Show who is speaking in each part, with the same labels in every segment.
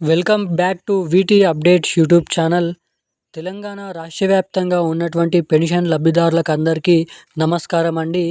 Speaker 1: Welcome back to VT updates YouTube channel. Telangana రాష్ట్ర వ్యాప్తంగా ఉన్నటువంటి పెన్షన్ లబ్ధిదారులకు అందరికీ నమస్కారం అండి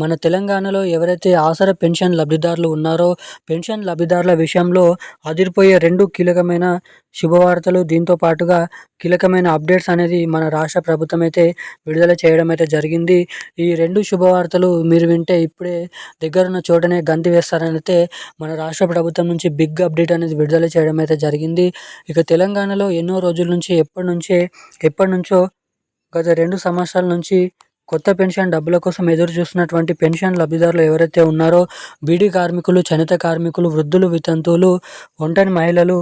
Speaker 1: మన తెలంగాణలో ఎవరైతే ఆసరా పెన్షన్ లబ్ధిదారులు ఉన్నారో పెన్షన్ లబ్ధిదారుల విషయంలో అదిరిపోయే రెండు కీలకమైన శుభవార్తలు. దీంతో పాటుగా కీలకమైన అప్డేట్స్ అనేది మన రాష్ట్ర ప్రభుత్వం అయితే విడుదల చేయడం అయితే జరిగింది. ఈ రెండు శుభవార్తలు మీరు వింటే ఇప్పుడే దగ్గరున్న చోటనే గంతి వేస్తారనైతే మన రాష్ట్ర ప్రభుత్వం నుంచి బిగ్ అప్డేట్ అనేది విడుదల చేయడం అయితే జరిగింది. ఇక తెలంగాణలో ఎన్నో రోజుల నుంచి ఎప్పటి నుంచే ఎప్పటి నుంచో గత రెండు సంవత్సరాల నుంచి కొత్త పెన్షన్ డబ్బుల కోసం ఎదురు చూస్తున్నటువంటి పెన్షన్ లబ్ధిదారులు ఎవరైతే ఉన్నారో బీడీ కార్మికులు చనిత కార్మికులు వృద్ధులు వితంతువులు ఒంటరి మహిళలు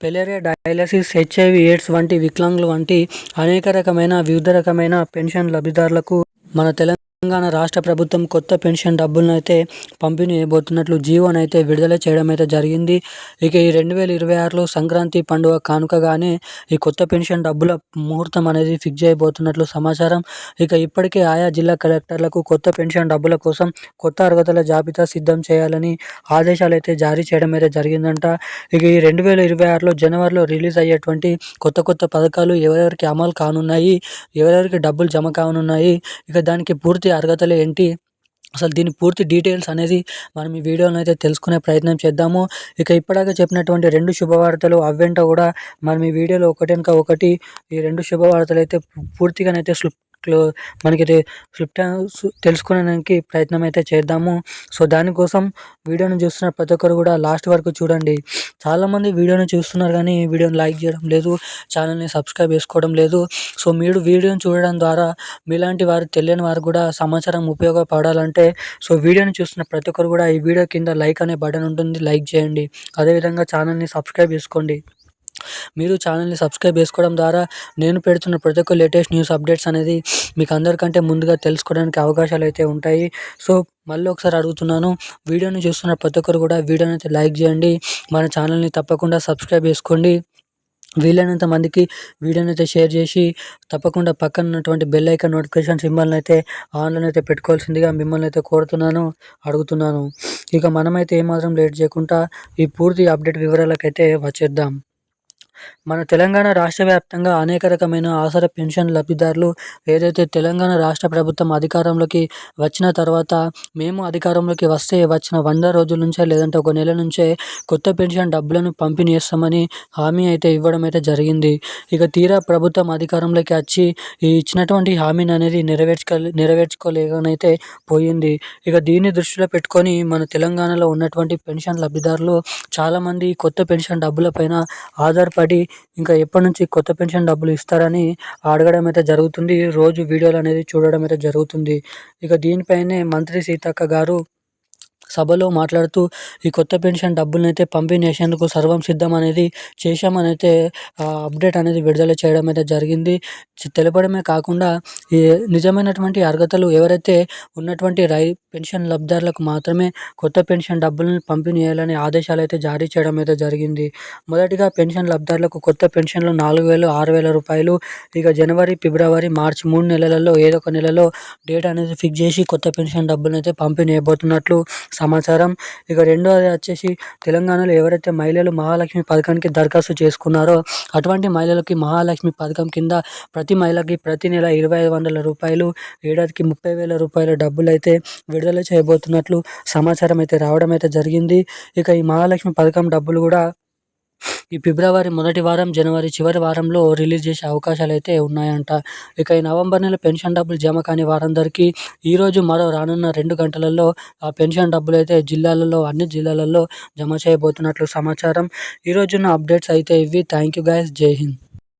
Speaker 1: పెలేరియా డయాలసిస్ హెచ్ఐవి ఎయిడ్స్ వంటి వికలాంగులు వంటి అనేక రకమైన వివిధ రకమైన పెన్షన్ లబ్ధిదారులకు మన తెలంగాణ తెలంగాణ రాష్ట్ర ప్రభుత్వం కొత్త పెన్షన్ డబ్బులను అయితే పంపిణీ చేయబోతున్నట్లు జీవోని అయితే విడుదల చేయడం అయితే జరిగింది. ఇక ఈ రెండు వేల ఇరవై ఆరులో సంక్రాంతి పండుగ కానుకగానే ఈ కొత్త పెన్షన్ డబ్బుల ముహూర్తం అనేది ఫిక్స్ చేయబోతున్నట్లు సమాచారం. ఇక ఇప్పటికే ఆయా జిల్లా కలెక్టర్లకు కొత్త పెన్షన్ డబ్బుల కోసం కొత్త అర్హతల జాబితా సిద్ధం చేయాలని ఆదేశాలు అయితే జారీ చేయడం అయితే జరిగిందంట. ఇక ఈ రెండు వేల ఇరవై ఆరులో జనవరిలో రిలీజ్ అయ్యేటువంటి కొత్త కొత్త పథకాలు ఎవరెవరికి అమలు కానున్నాయి ఎవరెవరికి డబ్బులు జమ కానున్నాయి ఇక దానికి పూర్తి పూర్తి అర్హతలు ఏంటి? అసలు దీని పూర్తి డీటెయిల్స్ అనేది మనం ఈ వీడియోలో అయితే తెలుసుకునే ప్రయత్నం చేద్దాము. ఇక ఇప్పటిదాకా చెప్పినటువంటి రెండు శుభవార్తలు అవ్వెంట కూడా మనం ఈ వీడియోలో ఒకటి ఒకటి ఈ రెండు శుభవార్తలు అయితే పూర్తిగానైతే క్లో మనకి స్విఫ్ట్ తెలుసుకోవడానికి ప్రయత్నం అయితే చేద్దాము. సో దానికోసం వీడియోని చూస్తున్న ప్రతి ఒక్కరు కూడా లాస్ట్ వరకు చూడండి. చాలామంది వీడియోని చూస్తున్నారు కానీ వీడియోని లైక్ చేయడం లేదు ఛానల్ని సబ్స్క్రైబ్ చేసుకోవడం లేదు. సో మీరు వీడియోని చూడడం ద్వారా మీలాంటి వారు తెలియని వారు కూడా సమాచారం ఉపయోగపడాలంటే సో వీడియోని చూస్తున్న ప్రతి ఒక్కరు కూడా ఈ వీడియో కింద లైక్ అనే బటన్ ఉంటుంది లైక్ చేయండి. అదేవిధంగా ఛానల్ని సబ్స్క్రైబ్ చేసుకోండి. మీరు ఛానల్ని సబ్స్క్రైబ్ చేసుకోవడం ద్వారా నేను పెడుతున్న ప్రతి ఒక్క లేటెస్ట్ న్యూస్ అప్డేట్స్ అనేది మీకు అందరికంటే ముందుగా తెలుసుకోవడానికి అవకాశాలు అయితే ఉంటాయి. సో మళ్ళీ ఒకసారి అడుగుతున్నాను. వీడియోని చూస్తున్న ప్రతి ఒక్కరు కూడా వీడియోని అయితే లైక్ చేయండి. మన ఛానల్ని తప్పకుండా సబ్స్క్రైబ్ చేసుకోండి. వీలైనంత మందికి వీడియోని అయితే షేర్ చేసి తప్పకుండా పక్కన ఉన్నటువంటి బెల్ ఐకాన్ నోటిఫికేషన్ సింబల్ని అయితే ఆన్లైన్ అయితే పెట్టుకోవాల్సిందిగా మిమ్మల్ని అయితే కోరుతున్నాను అడుగుతున్నాను. ఇక మనమైతే ఏమాత్రం లేట్ చేయకుండా ఈ పూర్తి అప్డేట్ వివరాలకైతే వచ్చేద్దాం. మన తెలంగాణ రాష్ట్ర వ్యాప్తంగా అనేక రకమైన ఆసరా పెన్షన్ లబ్ధిదారులు ఏదైతే తెలంగాణ రాష్ట్ర ప్రభుత్వం అధికారంలోకి వచ్చిన తర్వాత మేము అధికారంలోకి వస్తే వచ్చిన వంద రోజుల నుంచే లేదంటే ఒక నెల నుంచే కొత్త పెన్షన్ డబ్బులను పంపిణీ చేస్తామని హామీ అయితే ఇవ్వడం అయితే జరిగింది. ఇక తీరా ప్రభుత్వం అధికారంలోకి వచ్చి ఈ ఇచ్చినటువంటి హామీని అనేది నెరవేర్చుకో నెరవేర్చుకోలేకనైతే పోయింది. ఇక దీన్ని దృష్టిలో పెట్టుకొని మన తెలంగాణలో ఉన్నటువంటి పెన్షన్ లబ్ధిదారులు చాలామంది కొత్త పెన్షన్ డబ్బుల పైన ఆధారపడి కాబట్టి ఇంకా ఎప్పటి నుంచి కొత్త పెన్షన్ డబ్బులు ఇస్తారని అడగడం అయితే జరుగుతుంది. రోజు వీడియోలు అనేది చూడడం అయితే జరుగుతుంది. ఇక దీనిపైనే మంత్రి సీతక్క గారు సభలో మాట్లాడుతూ ఈ కొత్త పెన్షన్ డబ్బులను అయితే పంపిణీ చేసేందుకు సర్వం సిద్ధం అనేది చేశామని అయితే అప్డేట్ అనేది విడుదల చేయడం అయితే జరిగింది తెలపడమే కాకుండా ఈ నిజమైనటువంటి అర్హతలు ఎవరైతే ఉన్నటువంటి రై పెన్షన్ లబ్ధిదారులకు మాత్రమే కొత్త పెన్షన్ డబ్బులను పంపిణీ చేయాలని ఆదేశాలు అయితే జారీ చేయడం అయితే జరిగింది. మొదటిగా పెన్షన్ లబ్ధిదారులకు కొత్త పెన్షన్లు నాలుగు వేలు ఆరు వేల రూపాయలు. ఇక జనవరి ఫిబ్రవరి మార్చి మూడు నెలలలో ఏదో ఒక నెలలో డేట్ అనేది ఫిక్స్ చేసి కొత్త పెన్షన్ డబ్బులను అయితే పంపిణీ చేయబోతున్నట్లు సమాచారం. ఇక రెండోది వచ్చేసి తెలంగాణలో ఎవరైతే మహిళలు మహాలక్ష్మి పథకానికి దరఖాస్తు చేసుకున్నారో అటువంటి మహిళలకి మహాలక్ష్మి పథకం కింద ప్రతి మహిళకి ప్రతి నెల ఇరవై ఐదు వందల రూపాయలు ఏడాదికి ముప్పై వేల రూపాయల డబ్బులు అయితే విడుదల చేయబోతున్నట్లు సమాచారం అయితే రావడం అయితే జరిగింది. ఇక ఈ మహాలక్ష్మి పథకం డబ్బులు కూడా ఈ ఫిబ్రవరి మొదటి వారం జనవరి చివరి వారంలో రిలీజ్ చేసే అవకాశాలు అయితే ఉన్నాయంట. ఇక ఈ నవంబర్ నెల పెన్షన్ డబ్బులు జమ కాని వారందరికీ ఈరోజు మరో రానున్న రెండు గంటలలో ఆ పెన్షన్ డబ్బులు అయితే జిల్లాలలో అన్ని జిల్లాలలో జమ చేయబోతున్నట్లు సమాచారం. ఈరోజున్న అప్డేట్స్ అయితే ఇవి. థ్యాంక్ యూ గైస్ జై హింద్.